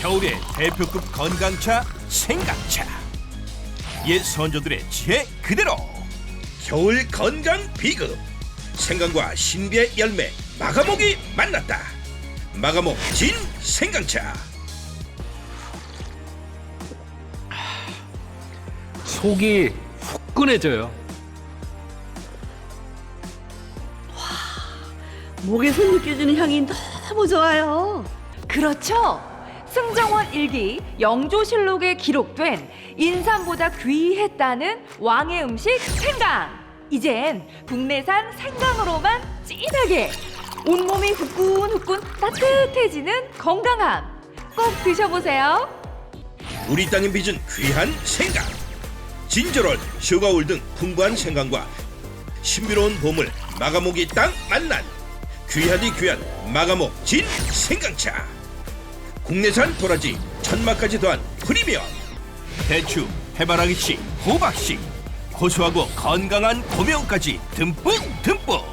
겨울의 대표급 건강차 생강차 옛 선조들의 지혜 그대로 겨울 건강 비급 생강과 신비의 열매 마가목이 만났다 마가목 진 생강차 속이 후끈해져요. 목에서 느껴지는 향이 너무 좋아요. 그렇죠. 승정원 일기 영조실록에 기록된 인삼보다 귀했다는 왕의 음식 생강. 이젠 국내산 생강으로만 진하게 온몸이 후끈후끈 따뜻해지는 건강함. 꼭 드셔보세요. 우리 땅에 빚은 귀한 생강 진저롤 슈가올 등 풍부한 생강과 신비로운 보물 마가목이 딱 만난 귀하디 귀한 마가목 진 생강차 국내산 도라지 천마까지 더한 프리미엄 대추 해바라기씨 호박씨 고소하고 건강한 고명까지 듬뿍 듬뿍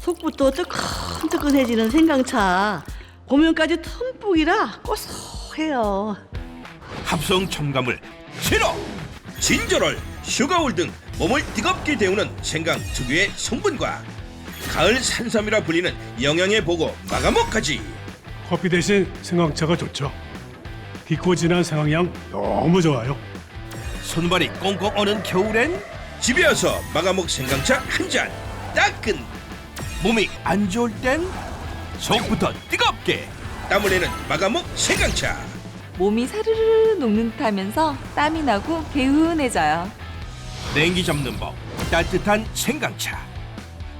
속부터 뜨끈뜨끈해지는 생강차. 고명까지 듬뿍이라 고소해요. 합성 첨가물 제로 진저롤 슈가올 등 몸을 뜨겁게 데우는 생강 특유의 성분과 가을 산삼이라 불리는 영양의 보고 마가목까지 커피 대신 생강차가 좋죠. 깊고 진한 생강향 너무 좋아요. 손발이 꽁꽁 어는 겨울엔 집에 와서 마가목 생강차 한 잔 따끈 몸이 안 좋을 땐 속부터 뜨겁게 땀을 내는 마가목 생강차 몸이 사르르 녹는다면서 땀이 나고 개운해져요. 냉기 잡는 법 따뜻한 생강차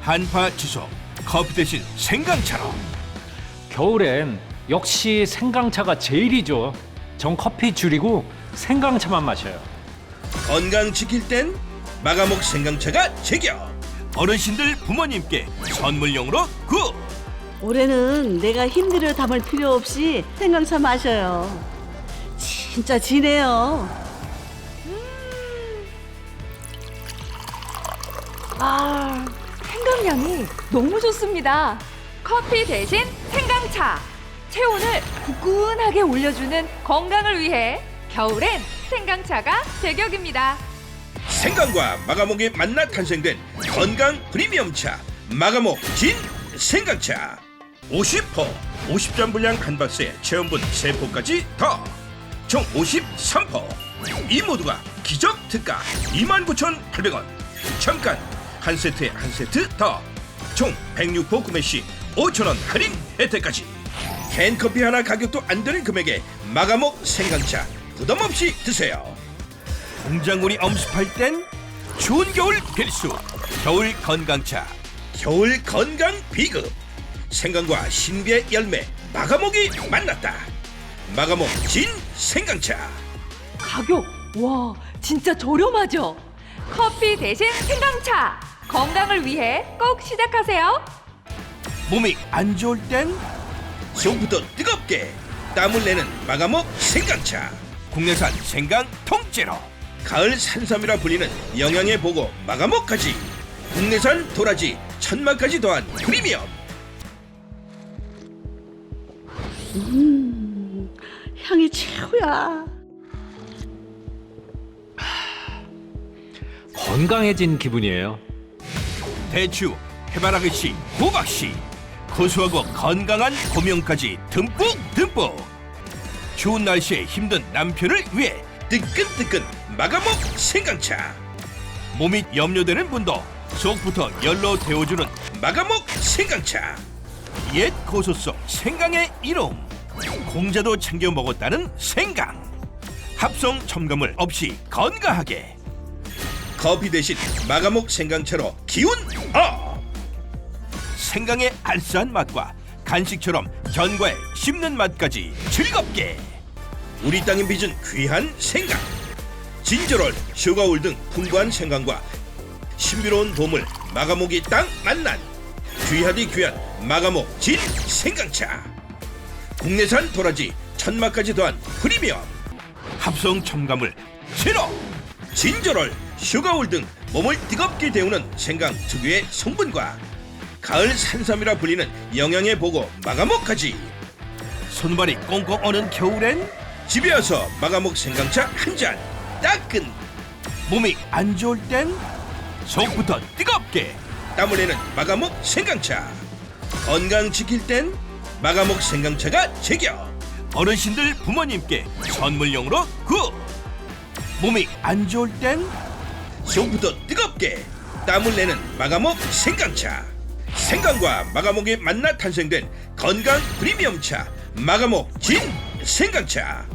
한파 주소 커피 대신 생강차로 겨울엔 역시 생강차가 제일이죠. 전 커피 줄이고 생강차만 마셔요. 건강 지킬 땐 마가목 생강차가 제격 어르신들 부모님께 선물용으로 구 올해는 내가 힘들어 담을 필요 없이 생강차 마셔요. 진짜 진해요. 아, 생강향이 너무 좋습니다. 커피 대신 생강차. 체온을 후끈하게 올려주는 건강을 위해 겨울엔 생강차가 제격입니다. 생강과 마가목이 만나 탄생된 건강 프리미엄 차 마가목 진 생강차. 50포 50잔 분량 한 박스에 체온분 3포까지 더총 53포 이 모두가 기적 특가 29,800원. 잠깐 한 세트에 한 세트 더총 106포 구매 시 5,000원 할인 혜택까지 캔커피 하나 가격도 안 되는 금액에 마가목 생강차 부담 없이 드세요 공작물이 엄습할 땐 추운 겨울 필수 겨울 건강차 겨울 건강 비급 생강과 신비의 열매 마가목이 만났다 마가목 진 생강차 가격, 와, 진짜 저렴하죠? 커피 대신 생강차. 건강을 위해 꼭 시작하세요. 몸이 안 좋을 땐 속부터 뜨겁게 땀을 내는 마가목 생강차. 국내산 생강 통째로. 가을 산삼이라 불리는 영양의 보고 마가목까지. 국내산 도라지 천마까지 더한 프리미엄. 향이 최고야. 건강해진 기분이에요. 대추, 해바라기씨, 호박씨 고소하고 건강한 고명까지 듬뿍 듬뿍. 추운 날씨에 힘든 남편을 위해 뜨끈뜨끈 마가목 생강차. 몸이 염려되는 분도 속부터 열로 데워주는 마가목 생강차. 옛 고소성 생강의 이름. 공자도 챙겨 먹었다는 생강. 합성 첨가물 없이 건강하게. 커피 대신 마가목 생강차로 기운 업! 생강의 알싸한 맛과 간식처럼 견과에 씹는 맛까지 즐겁게. 우리 땅에 빚은 귀한 생강 진저롤, 슈가올 등 풍부한 생강과 신비로운 보물 마가목이 딱 만난 귀하디 귀한 마가목 진 생강차. 국내산 도라지 천마까지 더한 프리미엄 합성 첨가물 제로 진저롤, 슈가올 등 몸을 뜨겁게 데우는 생강 특유의 성분과 가을 산삼이라 불리는 영양의 보고 마가목까지. 손발이 꽁꽁 어는 겨울엔 집에 와서 마가목 생강차 한 잔 따끈. 몸이 안 좋을 땐 속부터 뜨겁게. 땀 흘리는 마가목 생강차. 건강 지킬 땐 마가목 생강차가 제격 어르신들 부모님께 선물용으로 구. 몸이 안 좋을 땐 속부터 뜨겁게. 땀을 내는 마가목 생강차 생강과 마가목이 만나 탄생된 건강 프리미엄 차 마가목 진 생강차.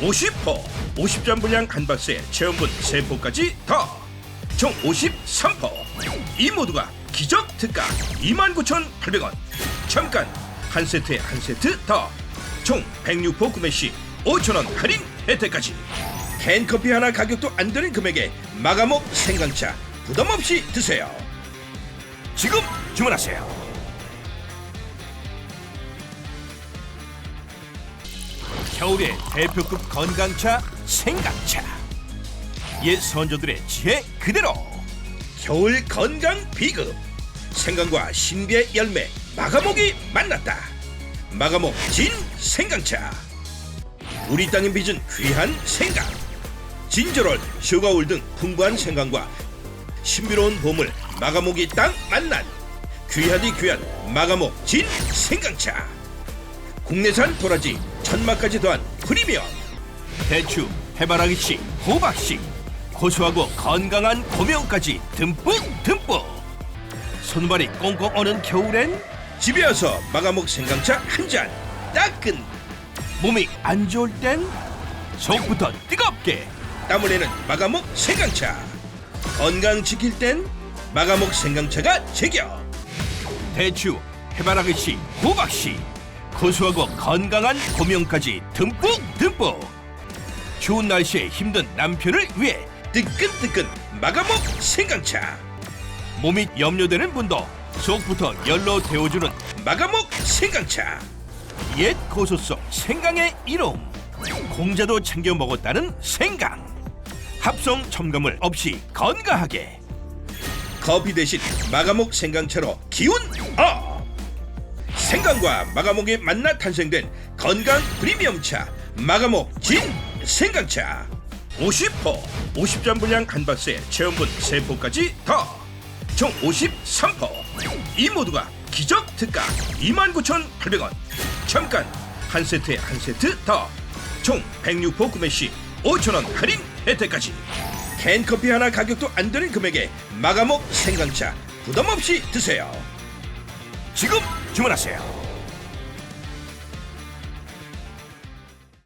50포 50잔 분량 한 박스에 체험분 3포까지 더총 53포 이 모두가 기적 특가 29,800원. 잠깐 한 세트에 한 세트 더총 106포 구매 시 5,000원 할인 혜택까지. 캔커피 하나 가격도 안 되는 금액에 마가목 생강차 부담 없이 드세요. 지금 주문하세요. 겨울의 대표급 건강차 생강차. 옛 선조들의 지혜 그대로. 겨울 건강 비급. 생강과 신비의 열매 마가목이 만났다. 마가목 진 생강차. 우리 땅에 빚은 귀한 생강. 진저롤, 슈가올 등 풍부한 생강과 신비로운 보물 마가목이 딱 만난 귀하디 귀한 마가목 진 생강차. 국내산 도라지 천마까지 더한 프리미엄. 대추, 해바라기씨, 호박씨 고소하고 건강한 고명까지 듬뿍 듬뿍. 손발이 꽁꽁 어는 겨울엔 집에 와서 마가목 생강차 한 잔 따끈. 몸이 안 좋을 땐 속부터 뜨겁게. 땀 흘리는 마가목 생강차. 건강 지킬 땐 마가목 생강차가 제격 대추, 해바라기씨, 호박씨. 고소하고 건강한 고명까지 듬뿍 듬뿍. 추운 날씨에 힘든 남편을 위해 뜨끈뜨끈 마가목 생강차. 몸이 염려되는 분도 속부터 열로 데워주는 마가목 생강차. 옛 고소성 생강의 이름. 공자도 챙겨 먹었다는 생강. 합성 첨가물 없이 건강하게 커피 대신 마가목 생강차로 기운 업 생강과 마가목이 만나 탄생된 건강 프리미엄 차 마가목 진 생강차. 50포 50잔 분량 한 박스에 체험분 3포까지 더 총 53포. 이 모두가 기적 특가 29,800원. 잠깐 한 세트에 한 세트 더 총 106포 구매 시 5,000원 할인 혜택까지 캔 커피 하나 가격도 안 되는 금액에 마가목 생강차 부담 없이 드세요. 지금 주문하세요